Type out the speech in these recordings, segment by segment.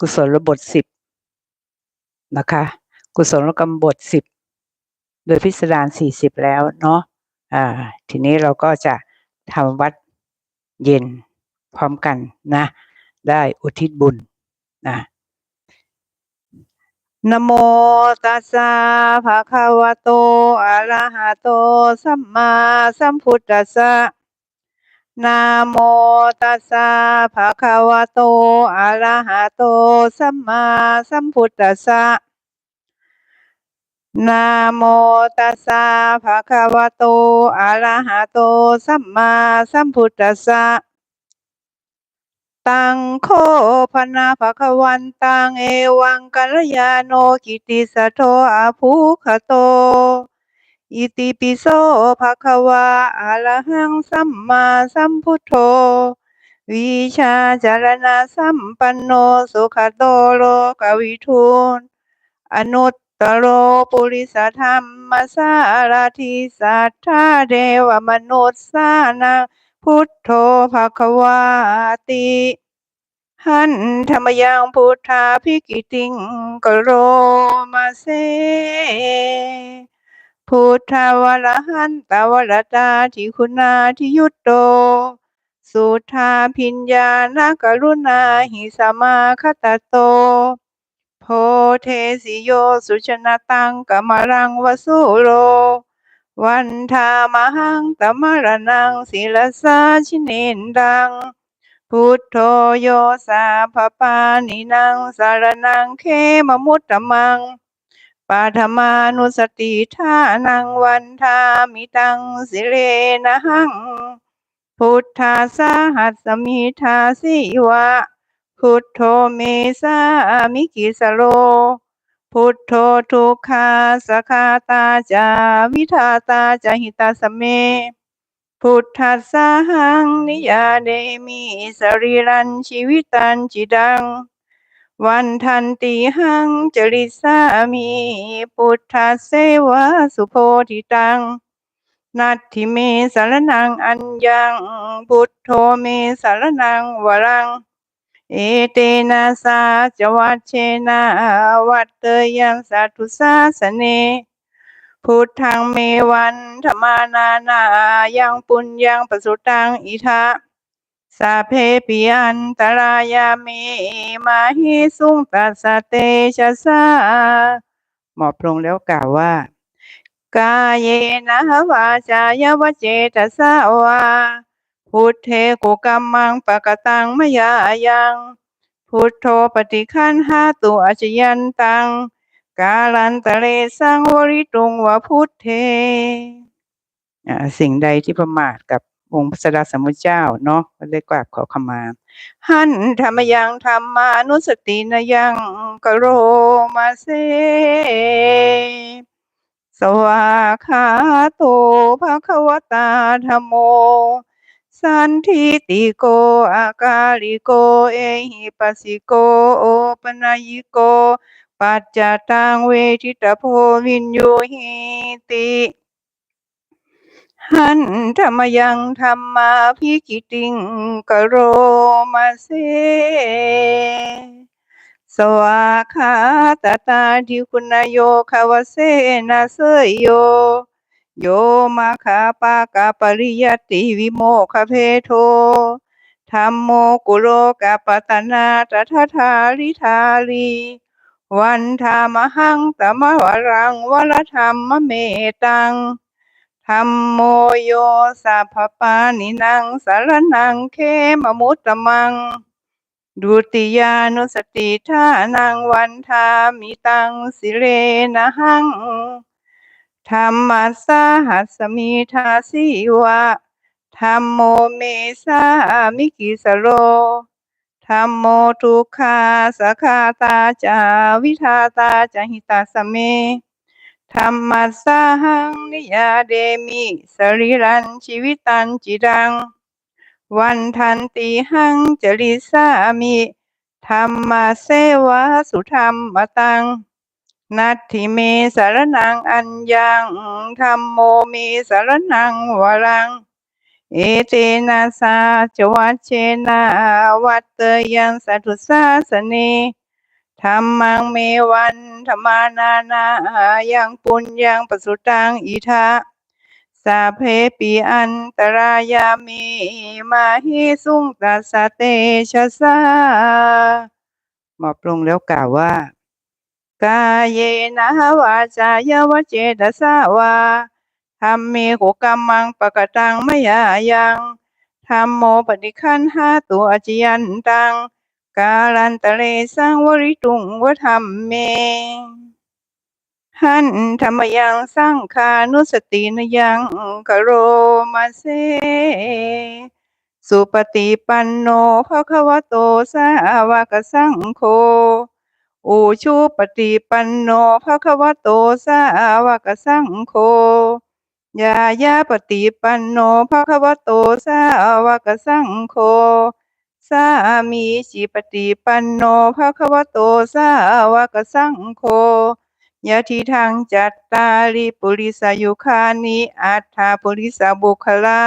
กุศลบทสิบนะคะ กุศลกรรมบทสิบโดยพิสดารสี่สิบแล้วเนาะอ่า ทีนี้เราก็จะทำวัดเย็นพร้อมกันนะ ได้อุทิศบุญนะนะโมตัสสะภะคะวะโตอะระหะโต สัมมาสัมพุทธัสสะ นะโมตัสสะภะคะวะโต อะระหะโต สัมมาสัมพุทธัสสะนะโมตัสสะภะคะวะโต อะระหะโต สัมมาสัมพุทธัสสะ ตังโคพนาภะคะวันตังเอวังกัลยาโนกิติสัทโทอาภุคะโต อิติปิโสภะคะวะอะระหังสัมมาสัมพุทโธ วิชาจารณะสัมปันโนสุขโตโลกวิทูนอนุตตโรปุริสธรรมสารทิสัทธาเดวมนุษสานังพุทโธภะคะวาติหันธรรมยังพุทธาภิกิติงกโรมาเซ พุทธวรหันตวรตาทิคุณาทิยุตโต สุธาพิญญาณกรุณาหิสมาคตโต โพเทสิโยสุชนะตังกมรังวสุโร วันธามหังตมรนังศิลสาชิเนนดัง พุทโธโยสาภปานินางสารนังเคมมุตตมัง ปาธมานุสติทานังวันทามิตังสิเลนะหัง พุทธาสาหัสมิทาสิวะ พุทโธเมสามิกิสโล พุทโธทุกขาสคาตาจาวิทาตาจาหิตาสเม พุทธัสสะหังนิยาเดมิสรีรันชีวิตันจิดัง วันทันติหังจริสามี พุทธเสวะสุโพธิตัง นัตถิเมสารนังอัญญังพุทโธเมสารนังวรัง เอเตนะสาจวัชเชนะวัตเตยังสัตุสาสเน พุทธังเมวันธรรมานานายังปุญญังปสุตังอิทะ สาเพปิอันตรายาเมมาหิสุงตัสเตชะสาหมอบลงแล้วกล่าวว่า กายเยนะวาจายวเจตสาวาพุทเทกุกัมมังปะกตังมยายังพุทโธปฏิคันหาตุอาชยันตัง กาลันตะเลสังวริตุงวะพุทเทสิ่งใดที่ประมาทกับ องค์พระสัสสมมุติเจ้าเนาะก็ได้กราบขอขมา หันธรรมยังธรรมานุสตินยังกโรมาเซสวาคาโตภะคะวตาธรรมโม สันทิติโกอากาลิโกเอหิปัสสิโกโอปนายโก ปัจจตังเวทิตาโพวินโยหิติ หันธรรมยังธรรมาภิกิติงกโรมาเซสวาคาตาตาทิคุณโยคาวเสนาเสยโย โยมาคาปากาปริยติวิโมคเพโทธรรมโมกุโรกาปตนาตถาทาริธาลีวันธามหังตมวรังวรธรรมเมตัง ธรรมโมโยสัพปานินังสารนังเคมมุตตมัง ดุติยานุสติทานังวันทามิตังสิเลนะหังธรรมัสสาหัสมิทาสิวะธรรมโมเมสามิกิสโลธรรมโมทุกขาสคาตาจาวิทาตาจหิตาสเม ธรรมัสสาหังนิยาเดมิสรีรันชีวิตันจิดัง วันทันติหังจริสามิธรรมาเสวะสุธรรมตัง นัตถิเมสารนังอัญญังธรรมโมเมสารนังวรัง เอเตนะสาจวัชเชนะวัตเตยังสัตุสาสเน ธรรมังเมวันธรรมานานายังปุญญังปสุตังอิทะสาเพปีอันตรายามิมาหิสุงตัสเตชะสาหมอบลงแล้วกล่าวว่า กายเยนะวาจายวเจตสาวาธรรมเมโกกรรมังปะกตังไมยายังธรรมโมปฏิคันหาตัวอจิยันตัง กาลันตะเลสังวริตุงวธรรมเม หันธรรมยังสังคานุสตินยังกโรมาเซ สุปฏิปันโนภะคะวะโตสาวกสังโฆอุชุปฏิปันโนภะคะวะโตสาวกสังโฆยายาปฏิปันโนภะคะวะโตสาวกสังโฆ สามีจิปฏิปันโนภะคะวะโตสาวกสังโฆยะทิทางจัตตาริปุริสายุคานิอัฏฐาปุริสาบุคลา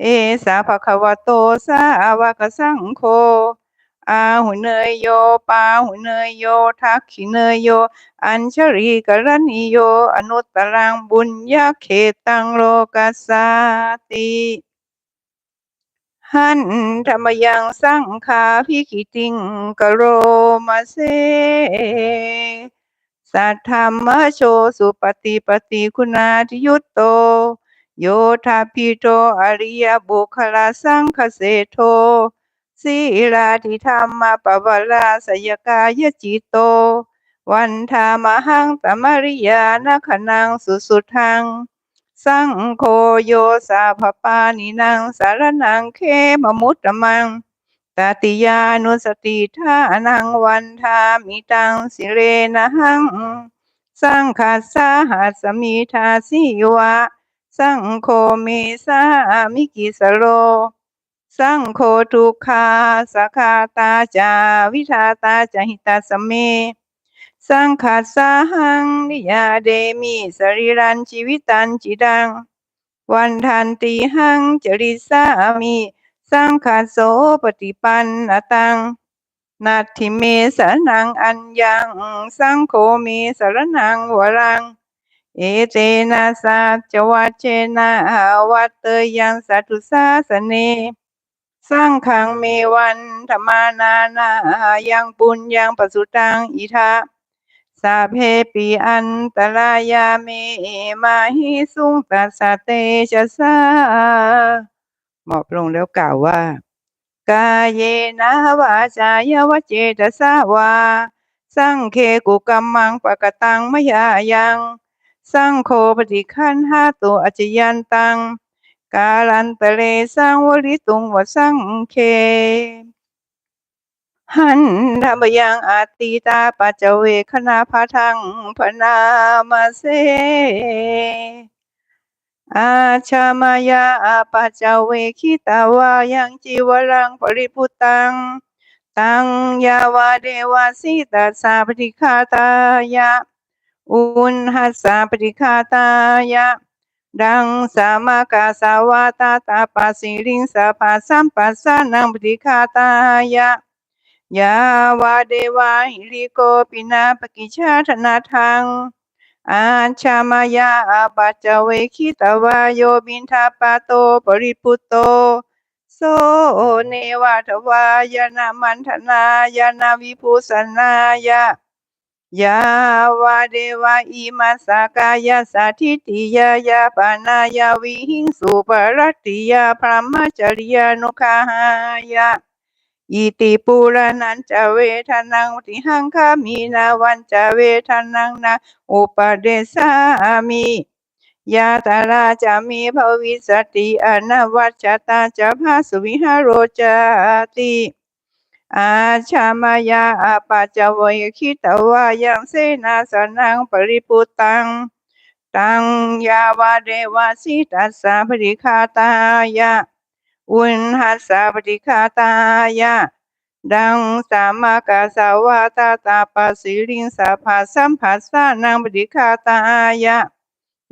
เอสาภะคะวะโตสาวกสังโฆอาหุเนยโยปาหุเนยโยทักขิเนยโย อัญชรีกรณิโย อนุตตรังบุญญาเขตังโลกัสสาติ หันธรรมยังสังคาพิกิติงกโรมาเซสัทธรรมโชสุปฏิปฏิคุณาทิยุตโต โยธาพิโตอริยบุคลาสังคเสโทสีลาธิธรรมปวาราสยกายจิตโต วันธามหังตมริยานขนังสุสุทัง สังโฆโยสาภปานินังสารนังเคมมุตตมังตติยานุสติทานังวันทามิตังสิเรนะหังสังคัสาหัสมิทาสิวะ สังโฆเมสามิกิสโล สังโฆทุกขาสาคาตาจาวิทาตาจหิตาสเม สังขัสสาหังนิยาเดมิสรีรันชีวิตันจิดัง วันทันติหังจริสามิสังขัสโสปฏิปันนตังนาทิเมสรนังอัญญังสังโฆเมสรนังวรัง เอเตนะสัจวัเชนะวัตเตยังสัตุสาสเนสังขังเมวันธรรมานานายังปุญญังปสุตังอิทะ สาเพปีอันตรายาเมมาหิสุงตัสสะเตชะสาหมอบลงแล้วกล่าวว่า กาเยนะวาจายวเจตสาวา สังเคกุกัมมังปะกะตังมยายัง สังโฆปฏิคันหาตัวอจยันตัง กาลันตะเลสังวริตุงวสังเค หันธรรมยังอาติตาปัจเจเวคณาพาทังพนามาเสอาชามายาอาปัจเจเวคิตาวายังจีวรังปริพุตัง ตังยาวาเดวาสิตัสสาปฏิคาตายะ อุณหัสสาปฏิคาตายะ ดังสามากาสาวาตาตาปาสิริงสาภาสัมปัสสานังปฏิคาตายะ ยาวาเดวาหิริโกปินาปกิชาธนาทังอาชามายาอาปัจจเวคิตวาโยบินทาปาโตปริปุตโต โสเนวาทวายนามันธนายานาวิภูสนายะยาวาเดวาอิมาสากายาสาธิติยายาปานายาวิหิงสุปรตติยาพรหมจริยานุคาหายะ อิติปุระนันจะเวทนังติหังคามีนาวันจะเวทนังนาอุปเดสามิยาตาราจะมีภวิสติอนาวัจตาจะพาสุวิหโรจติอาชามายาอาปัจวยคิตวายังเสนาสนังปริปุตตัง ตังยาวาเดวาสิตัสสะปริคาตายะ อุณหัสสะปฏิคาตายะดังสามากาสาวาตาตาปสิริงสาภาสัมผัสสานังปฏิคาตายะ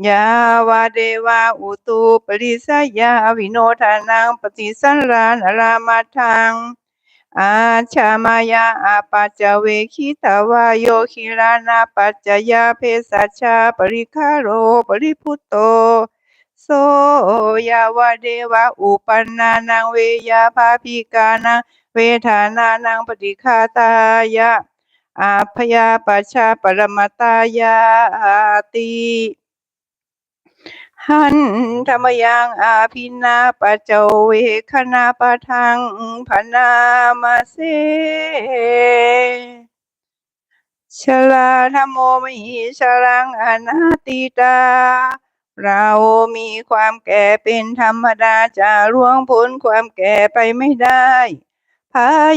ยาวาเดวาอุตุปริสยาวิโนทานังปฏิสันรานรามาทังอาชามายาอาปัจจเวคิตาวาโยคิรานาปัจจยาเพสัชชาปริคาโรปริพุตโต โสยาวเดวะอุปันนานังเวยาภาพิกานังเวทานานังปฏิคาตายะอาพยาปัชาปรมตายาติหันธรรมยังอาภินาปเจเวคณาปะทังพนามาเสชลาธรรมโมมิชลังอนาติตา เรามีความแก่เป็นธรรมดาจะล่วงพ้นความแก่ไปไม่ได้พ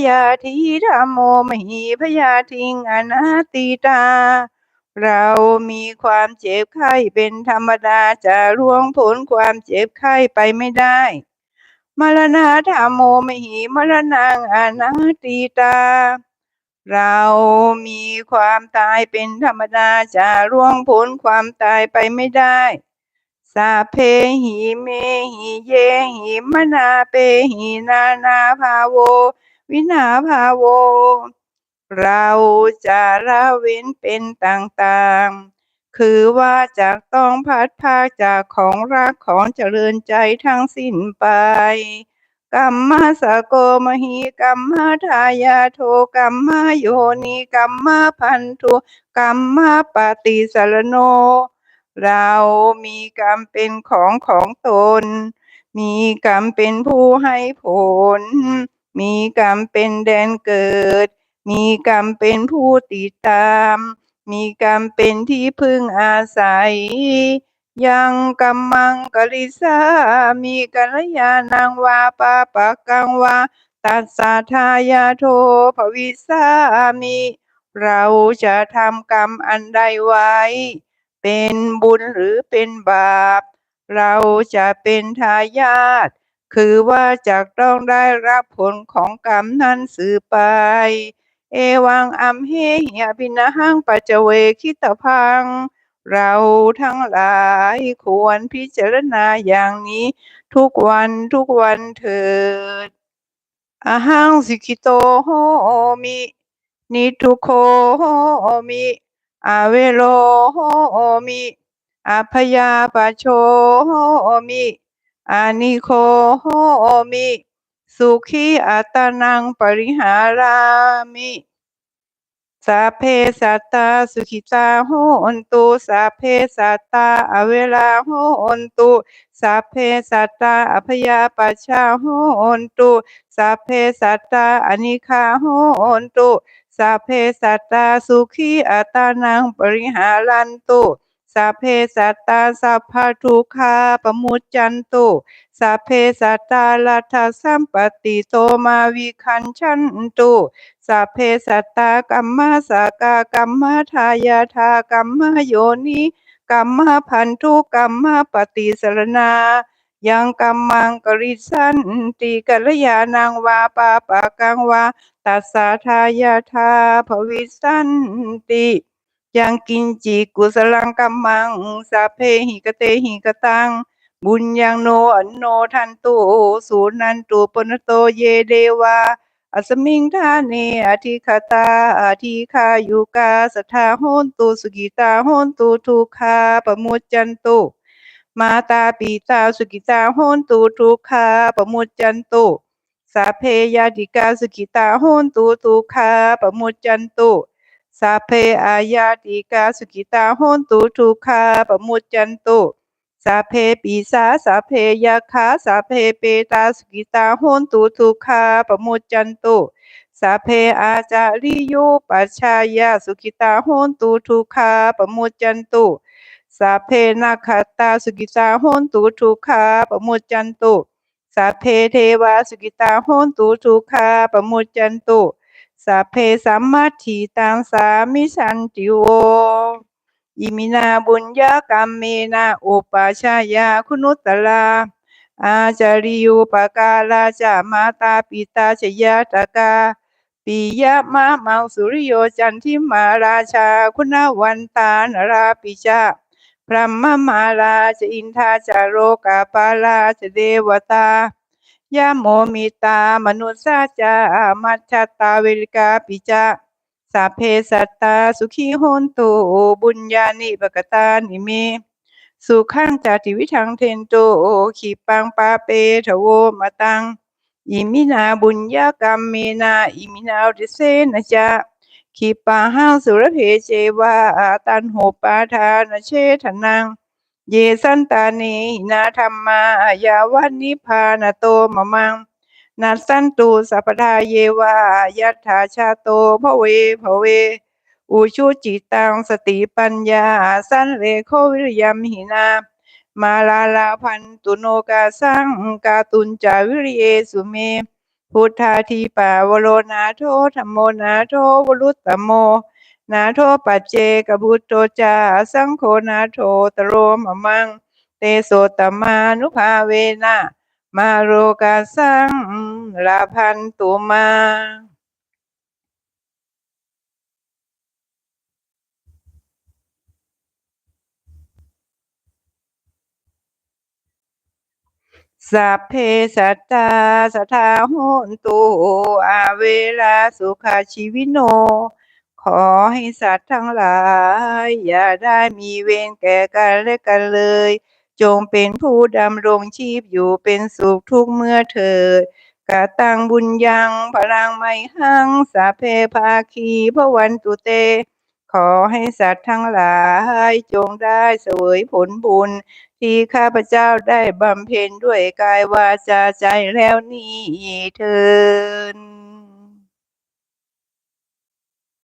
ยาทีธรรมโมมหิพยาทิงอนาติตา เรามีความเจ็บไข้เป็นธรรมดาจะล่วงพ้นความเจ็บไข้ไปไม่ได้ มรณะธรรมโมมหิมรณังอนาติตา เรามีความตายเป็นธรรมดาจะล่วงพ้นความตายไปไม่ได้ สาเพหิเมหิเยหิมนาเปหินานาภาโว วินาภาโว เราจะละเว้นเป็นต่างๆ คือว่าจากต้องพัดพาจากของรักของเจริญใจทั้งสิ้นไปกัมมาสโกมหิกัมมาทายาโทกัมมาโยนิกัมมาพันธุกัมมาปฏิสารโน เรามีกรรมเป็นของของตน มีกรรมเป็นผู้ให้ผล มีกรรมเป็นแดนเกิด มีกรรมเป็นผู้ติดตาม มีกรรมเป็นที่พึ่งอาศัย ยังกัมมังกลิสามีกัลยาณังวาปาปะกังวาตัสสะทายาโทภวิสามิ เราจะทำกรรมอันใดไว้ เป็นบุญหรือเป็นบาป เราจะเป็นทายาทคือว่าจะต้องได้รับผลของกรรมนั้นสืบไป เอวังอัมเหหิอภินะหังปัจเวคิตพัง เราทั้งหลายควรพิจารณาอย่างนี้ทุกวันทุกวันเถิดอหังสิกิโตโหมิ นิทุโคโหมิ อาเวโลโหมิอาพยาปชโชโหมิอานิโคโหมิ สุขีอัตนังปริหารามิสัพเพสัตตาสุขิตาโหนตุสัพเพสัตตาอเวลาโหนตุสัพเพสัตตาอภยาปัชาโหนตุสัพเพสัตตาอนิคาโหนตุ สัพเพสัตตาสุขีอัตานังปริหารันตุสัพเพสัตตาสัพพะทุกขาปมุจจันตุสัพเพสัตตาลัทธสัมปติโตมาวิคันชันตุสัพเพสัตตากัมมาสากากัมมาทายาทากัมมาโยนิกัมมาพันธุกัมมาปฏิสรณา ยังกัมมังกริสันติกัลยาณังวาปาปะกังวาตัสสะทายาทาภวิสันติยังกินจิกุสลังกัมมังสัพเพหิกเตหิกตังบุญยังโนอันโนทันตุสูนันตุปนโตเยเดวาอัสมิงทาเนอธิคตาอธิคายุกาสทาโหนตุสุกิตาโหนตุทุกขาปมุจจันตุ มาตาปีตาสุกิตาโหนตุทุกขาปมุจจันตุสัพเพยาติกาสุกิตาโหนตุทุกขาปมุจจันตุสัพเพอายาติกาสุกิตาโหนตุทุกขาปมุจจันตุสัพเพปีสาสัพเพยาคาสัพเพเปตาสุกิตาโหนตุทุกขาปมุจจันตุสัพเพอาจาริโยปัชชายาสุกิตาโหนตุทุกขาปมุจจันตุ สัพเพนาคาตาสุกิตาโหนตุทุกขาปมุจจันตุสัพเพเทวาสุกิตาโหนตุทุกขาปมุจจันตุสัพเพสัมมาทิตังสามิสันติโวอิมินาบุญญากรรมเมนะอุปาชายาคุณุตลาอาจาริยุปการาจามาตาปิตาชยาตกาปิยะมะมังสุริโยจันทิมาราชาคุณวันตานราปิจา พระมมาราชอินทาจารโรกาปาราชเดวตายาโมมิตามนุสสาจามัชตาเวริกาปิจาสัพเพสัตตาสุขีโหนตุบุญญาณิปกตานิเมสุขังจาติวิทังเทนโตขีปังปาเปทโวมะตังอิมินาบุญญากรรมเมนาอิมินาริเสนะจะ ขีปาหังสุรเพเจวาตันโหปาทานเชทนัง เยสันตานหินาธรรมายาวันนิพพานโตมมังนัสสันตุสัพทาเยวายัตถาชาโตภเวภเว อุชุจิตังสติปัญญาสันเลโควิริยมหินา มาลาลาพันตุโนกาสังกาตุนจาวิริเยสุเม พุทธาทีปาวโรนาโทธรรมโมนาโทวรุตตโม นาโทปัจเจกบุตโตจาสังโฆนาโทตโรมะมัง เตโสตมานุภาเวนะมาโรกาสังลาพันตุมา สัพเพสัตตาสทธาโหนตุอาเวลาสุขาชีวิโน ขอให้สัตว์ทั้งหลาย อย่าได้มีเวรแก่กันและกันเลย จงเป็นผู้ดำรงชีพอยู่เป็นสุขทุกเมื่อเถิดกาตังบุญยังพลังไมหังสัพเพภาคีพระวันตุเต ขอให้สัตว์ทั้งหลายจงได้เสวยผลบุญ ที่ข้าพเจ้าได้บำเพ็ญด้วยกายวาจาใจแล้วนี้เถิด